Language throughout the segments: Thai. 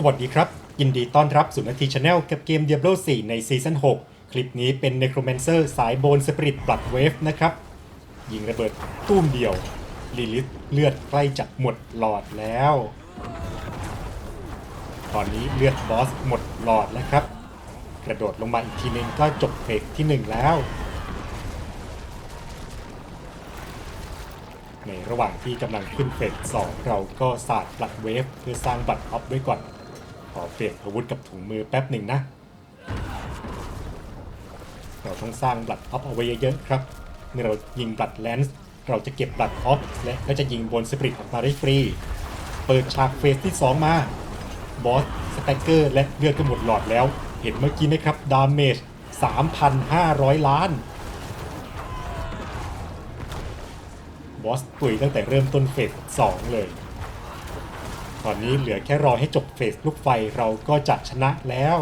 สวัสดีครับ ยินดีต้อนรับสู่นาทีชาแนลกับเกม Diablo 4 ในซีซั่น6 คลิปนี้เป็น Necromancer สายโบนสปริตปลัดเวฟนะครับ ยิงระเบิดตุ้มเดียวลิลิทเลือดใกล้จะหมดหลอดแล้ว ตอนนี้เลือดบอสหมดหลอดแล้วครับ กระโดดลงมาอีกทีนึงก็จบเฟสที่ 1 แล้ว ในระหว่างที่กำลังขึ้นเฟส2เราก็สาดปลัดเวฟเพื่อสร้างบัตรออฟไว้ก่อน อเปลี่ยนอาวุธกับถุงมือแป๊บหนึ่งนะ เราต้องสร้างบลัดออฟเอาไว้เยอะๆครับ เมื่อเรายิงบลัดแลนส์เราจะเก็บบลัดออฟและก็จะยิงบนสปริตออกมาได้ฟรี เปิดฉากเฟสที่ 2 มา บอส สแต็กเกอร์ และเลือดก็หมดหลอดแล้ว เห็นเมื่อกี้ไหมครับ ดาเมจ 3,500 ล้าน บอสตุยตั้งแต่เริ่มต้นเฟส 2 เลย ตอนนี้เหลือแค่รอให้จบเฟสลูกไฟเราก็จะชนะแล้ว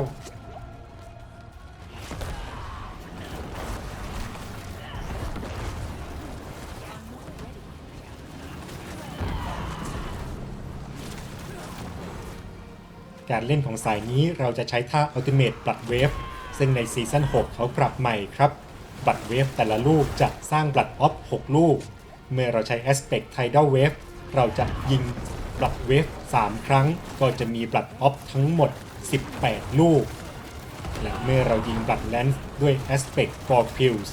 การเล่นของสายนี้เราจะใช้ท่า Ultimate บัตเวฟซึ่งในซีซั่น6 เขาปรับใหม่ครับ บัตเวฟแต่ละลูกจะสร้างบัตออฟ 6 ลูก เมื่อเราใช้ Aspect Tidal Wave เราจะยิง บัตเวฟ3 ครั้ง ก็จะมีบัตออฟทั้งหมด 18 ลูก และเมื่อเรายิงบัตแลนส์ด้วย Aspect for Kills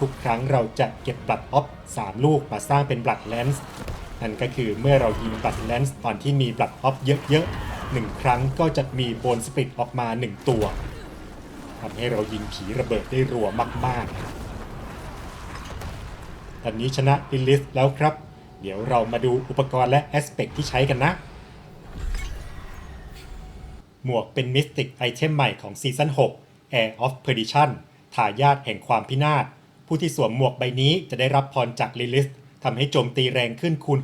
ทุกครั้งเราจะเก็บบัตออฟ3ลูกมาสร้างเป็นบัตแลนส์นั่นก็คือเมื่อเรายิงบัตแลนส์ตอนที่มีบัตออฟเยอะๆหนึ่งครั้งก็จะมีโบนสปิตออกมา 1 ตัวทำให้เรายิงผีระเบิดได้รัวมากๆตอนนี้ชนะลิลิสแล้วครับ เดี๋ยวเรามาดูอุปกรณ์และแอสเปกที่ใช้กันนะ หมวกเป็นมิสติกไอเทมใหม่ของซีซั่น6 Air of Perdition ทายาทแห่งความพินาศ ผู้ที่สวมหมวกใบนี้จะได้รับพรจากลิลิสทำให้โจมตีแรงขึ้นคูณ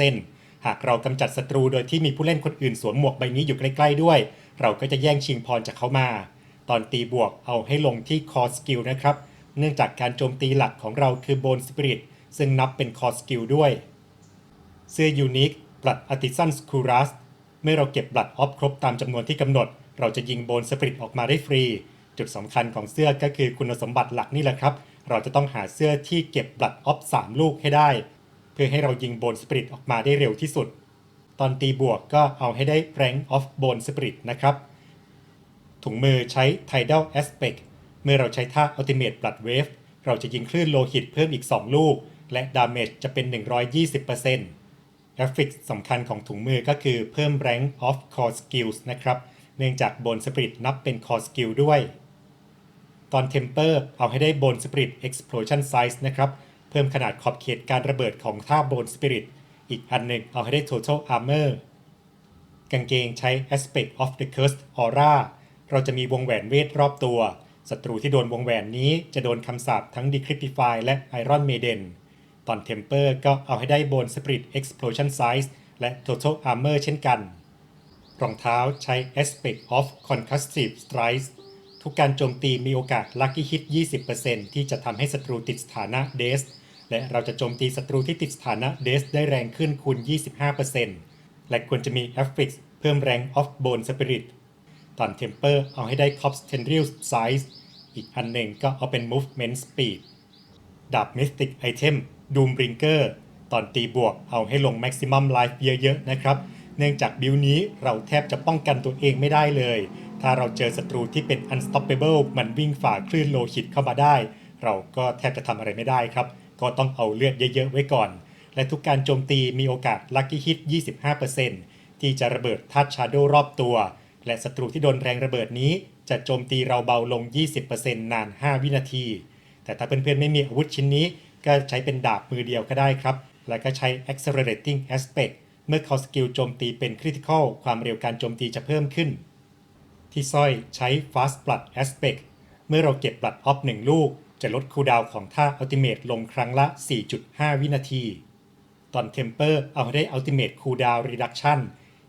60%หากเรากำจัดศัตรูโดยที่มีผู้เล่นคนอื่นสวมหมวกใบนี้อยู่ใกล้ ๆ ด้วย เราก็จะแย่งชิงพรจากเขามา ตอนตีบวกเอาให้ลงที่คอสกิลนะครับ เนื่องจากการโจมตีหลักของเราคือโบนสปิริตซึ่งนับเป็นคอสกิลด้วย เสื้อยูนิคบลัดอาติซันสคูรัสเมื่อเราเก็บบลัดออฟครบตามจำนวนที่กำหนด เราจะยิงโบนสปริตออกมาได้ฟรี จุดสำคัญของเสื้อก็คือคุณสมบัติหลักนี่แหละครับ เราจะต้องหาเสื้อที่เก็บบลัดออฟ3ลูกให้ได้ เพื่อให้เรายิงโบนสปริตออกมาได้เร็วที่สุด ตอนตีบวกก็เอาให้ได้แรงออฟโบนสปริตนะครับถุงมือใช้ Tidal Aspect เมื่อเราใช้ท่า Ultimate Blood Wave เราจะยิงคลื่นโลหิตเพิ่มอีก 2 ลูก และดาเมจจะเป็น 120% เอฟเฟกสำคัญของถุงมือก็คือเพิ่ม Rank of Core Skills นะครับ เนื่องจากบนสปริตนับเป็น Core Skill ด้วย ตอน Temper เอาให้ได้บนสปริต Explosion Size นะครับ เพิ่มขนาดขอบเขตการระเบิดของท่าบนสปิริตอีกอันหนึ่งเอาให้ได้ Total Armor กางเกงใช้ Aspect of the Cursed Aura เราจะมีวงแหวนเวทรอบตัวศัตรูที่โดนวงแหวนนี้จะโดนคำสาปทั้ง Decryptify และ Iron Maiden ตอน Temper ก็เอาให้ได้บน Spirit Explosion Size และ Total Armor เช่นกัน รองเท้าใช้ Aspect of Concussive Strikes ทุกการโจมตีมีโอกาส Lucky Hit 20%ที่จะทำให้ศัตรูติดสถานะ Death และเราจะโจมตีศัตรูที่ติดสถานะ Death ได้แรงขึ้นคูณ 25%และควรจะมี Affix เพิ่มแรง of Bone Spirit ตอน Temper เอาให้ได้ Corpse Tendril Size อีกอันหนึ่งก็เอาเป็น Movement Speed ดาบ Mystic Item Doom Bringer ตอนตีบวกเอาให้ลง Maximum Life เยอะๆนะครับ เนื่องจากบิลนี้เราแทบจะป้องกันตัวเองไม่ได้เลย ถ้าเราเจอศัตรูที่เป็น Unstoppable มันวิ่งฝ่าคลื่นโลหิตเข้ามาได้ เราก็แทบจะทำอะไรไม่ได้ครับ ก็ต้องเอาเลือดเยอะๆไว้ก่อน และทุกการโจมตีมีโอกาส Lucky Hit 25%ที่จะระเบิดทัชชาโดรอบตัว และศัตรูที่โดนแรงระเบิดนี้ จะโจมตีเราเบาลง 20%นาน 5 วินาที แต่ถ้าเพื่อนๆไม่มีอาวุธชิ้นนี้ ก็ใช้เป็นดาบมือเดียวก็ได้ครับ แล้วก็ใช้ accelerating aspect เมื่อเขาสกิลโจมตีเป็น critical ความเร็วการโจมตีจะเพิ่มขึ้น ที่สร้อยใช้ fast blood aspect เมื่อเราเก็บ blood off 1ลูก จะลดคูดาวของท่า ultimate ลงครั้งละ 4.5 วินาที ตอน temper เอาได้ ultimate cooldown reduction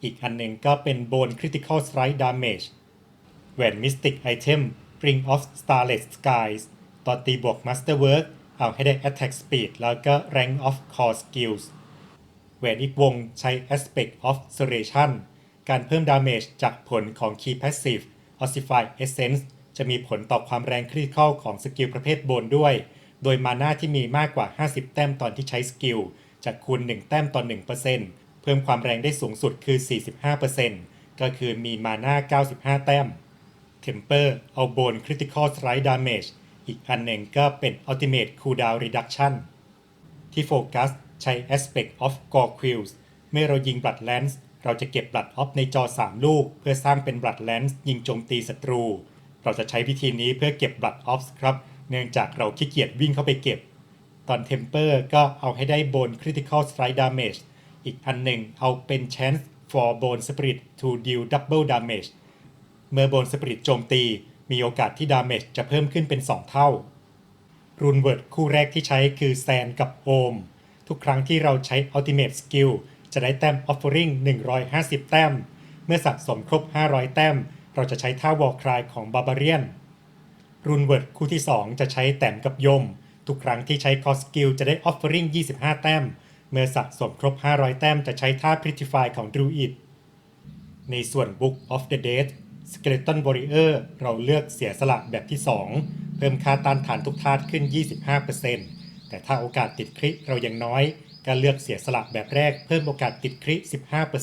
อีกอันหนึ่งก็เป็น bone critical strike damage แหวน Mystic Item Ring of Starless Skies ตอนตีบวก Masterwork เอาให้ได้ Attack Speed แล้วก็ Rank of Core Skills แหวนอีกวงใช้ Aspect of Serration การเพิ่มดาเมจจากผลของ Key Passive Ossify Essence จะมีผลต่อความแรงคริติคอลของสกิลประเภทโบนด้วย โดยมาน่าที่มีมากกว่า 50 แต้มตอนที่ใช้สกิลจะคูณ 1 แต้มต่อ1%เพิ่มความแรงได้สูงสุดคือ 45%ก็คือมีมาน่า 95 แต้ม Temper เอาโบน Critical Strike Damage อีกอันหนึ่งก็เป็น Ultimate Cooldown Reduction ที่โฟกัสใช้ Aspect of Gore Quills เมื่อเรายิงบลัดแลนส์เราจะเก็บบลัดออฟในจอ 3 ลูก เพื่อสร้างเป็นบลัดแลนส์ยิงโจมตีศัตรู เราจะใช้วิธีนี้เพื่อเก็บบลัดออฟครับ เนื่องจากเราขี้เกียจวิ่งเข้าไปเก็บ ตอนเทมเปอร์ก็เอาให้ได้โบน Critical Strike Damage อีกอันหนึ่งเอาเป็น Chance for Bone Spirit to deal double damage เมื่อโบนสปริตโจมตี มีโอกาสที่ดาเมจจะเพิ่มขึ้นเป็น 2 เท่า รูนเวิร์ดคู่แรกที่ใช้คือแซนกับโอม ทุกครั้งที่เราใช้ Ultimate Skill จะได้แต้ม Offering 150 แต้ม เมื่อสะสมครบ 500 แต้ม เราจะใช้ท่าวอลครายของบาบาเรียนรูนเวิร์ดคู่ที่ 2 จะใช้แต้มกับยม ทุกครั้งที่ใช้คอสกิลจะได้ Offering 25 แต้ม เมื่อสะสมครบ 500 แต้มจะใช้ท่า Pretify ของ Druid ในส่วน Book of the Dead Skeleton Warrior เราเลือกเสียสละแบบที่ 2 เพิ่มค่าต้านทานทุกธาตุขึ้น 25%แต่ถ้าโอกาสติดคริเรายังน้อย ก็เลือกเสียสละแบบแรกเพิ่มโอกาสติดคริ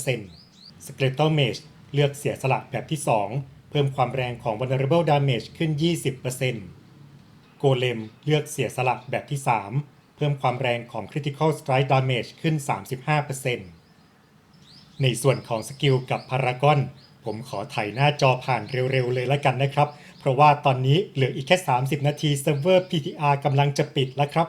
15% Skeletal Mage เลือกเสียสละแบบที่ 2 เพิ่มความแรงของ Vulnerable Damage ขึ้น 20%โกเลมเลือกเสียสละแบบที่ 3 เพิ่มความแรงของ Critical Strike Damage ขึ้น 35%ในส่วนของสกิลกับพารากอน ผมขอถ่ายหน้าจอผ่านเร็วๆเลยละกันนะครับ เพราะว่าตอนนี้เหลืออีกแค่ 30 นาทีเซิร์ฟเวอร์ PTR กำลังจะปิดแล้วครับ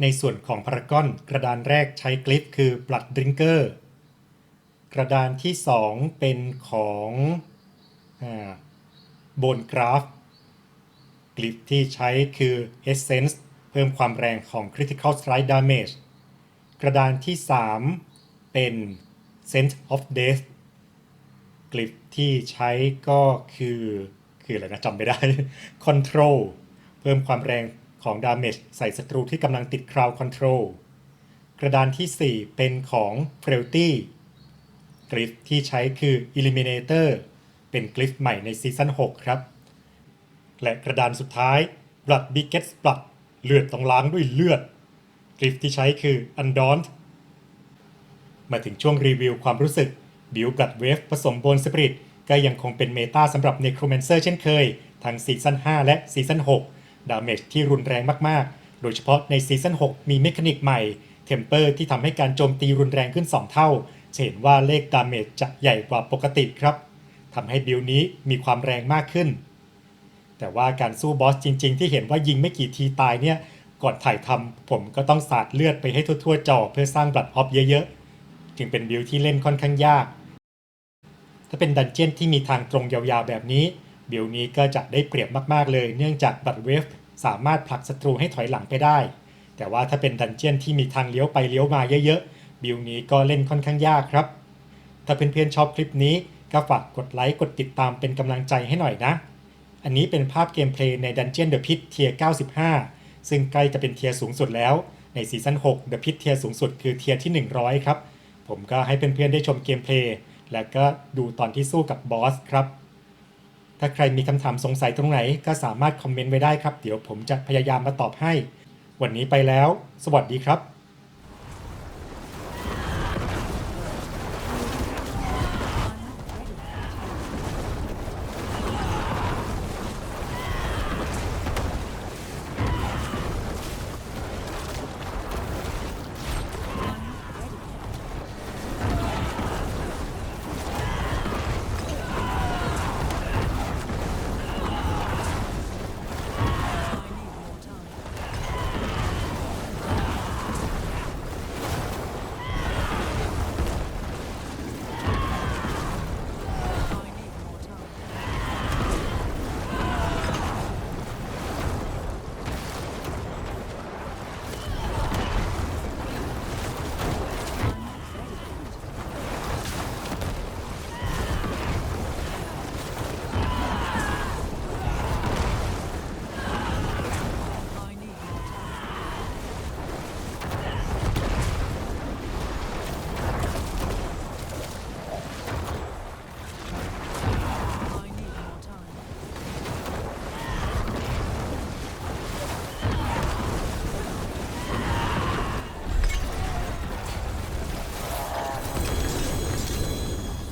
ในส่วนของพารากอนกระดานแรกใช้กลิฟคือ Blood Drinker กระดานที่ 2 เป็นของโบนกราฟกลิฟที่ใช้คือ Essence เพิ่มความแรงของ Critical Strike Damage กระดานที่ 3 เป็น Sense of Death กลิฟที่ใช้ก็คือ คืออะไรนะจำไม่ได้ Control เพิ่มความแรง ของ Damage ใส่ศัตรูที่กำลังติด Crowd Control กระดานที่ 4 เป็นของ Frailty กริฟที่ใช้คือ Eliminator เป็นกริฟใหม่ในซีซั่น6 ครับ และกระดานสุดท้าย Blood Biggest Blood เลือดต้องล้างด้วยเลือด กริฟที่ใช้คือ Undaunt มาถึงช่วงรีวิวความรู้สึกบิวบลัดเวฟผสมโบนสปริตก็ยังคงเป็นเมตาสำหรับ Necromancer เช่นเคย ทั้งซีซั่น5 และซีซั่น6 ดาเมจที่รุนแรงมากๆ โดยเฉพาะในซีซั่น6 มีเมคานิกใหม่เทมเปอร์ที่ทำให้การโจมตีรุนแรงขึ้น 2 เท่าจะเห็นว่าเลขดาเมจจะใหญ่กว่าปกติครับทำให้บิลนี้มีความแรงมากขึ้น แต่ว่าการสู้บอสจริง ๆ ที่เห็นว่ายิงไม่กี่ทีตายเนี่ยก่อนถ่ายทำผมก็ต้องสาดเลือดไปให้ทั่วๆจอเพื่อสร้างบลัดออฟเยอะๆ จึงเป็นบิลที่เล่นค่อนข้างยาก ถ้าเป็นดันเจียนที่มีทางตรงยาวๆแบบนี้ บิลนี้ก็จะได้เปรียบมากๆเลย เนื่องจากบัตเวฟ สามารถผลักศัตรูให้ถอยหลังไปได้ แต่ว่าถ้าเป็นดันเจียนที่มีทางเลี้ยวไปเลี้ยวมาเยอะๆ บิลนี้ก็เล่นค่อนข้างยากครับ ถ้าเพื่อนๆชอบคลิปนี้ก็ฝากกดไลค์กดติดตามเป็นกำลังใจให้หน่อยนะ อันนี้เป็นภาพเกมเพลย์ใน Dungeon The Pit เทียร์95 ซึ่งใกล้จะเป็นเทียร์สูงสุดแล้ว ในซีซั่น6 The Pit เทียร์สูงสุดคือเทียร์ที่ 100 ครับ ผมก็ให้เพื่อนๆได้ชมเกมเพลย์และก็ดูตอนที่สู้กับบอสครับ ถ้าใครมีคำถามสงสัยตรงไหนก็สามารถคอมเมนต์ไว้ได้ครับ เดี๋ยวผมจะพยายามมาตอบให้ วันนี้ไปแล้ว สวัสดีครับ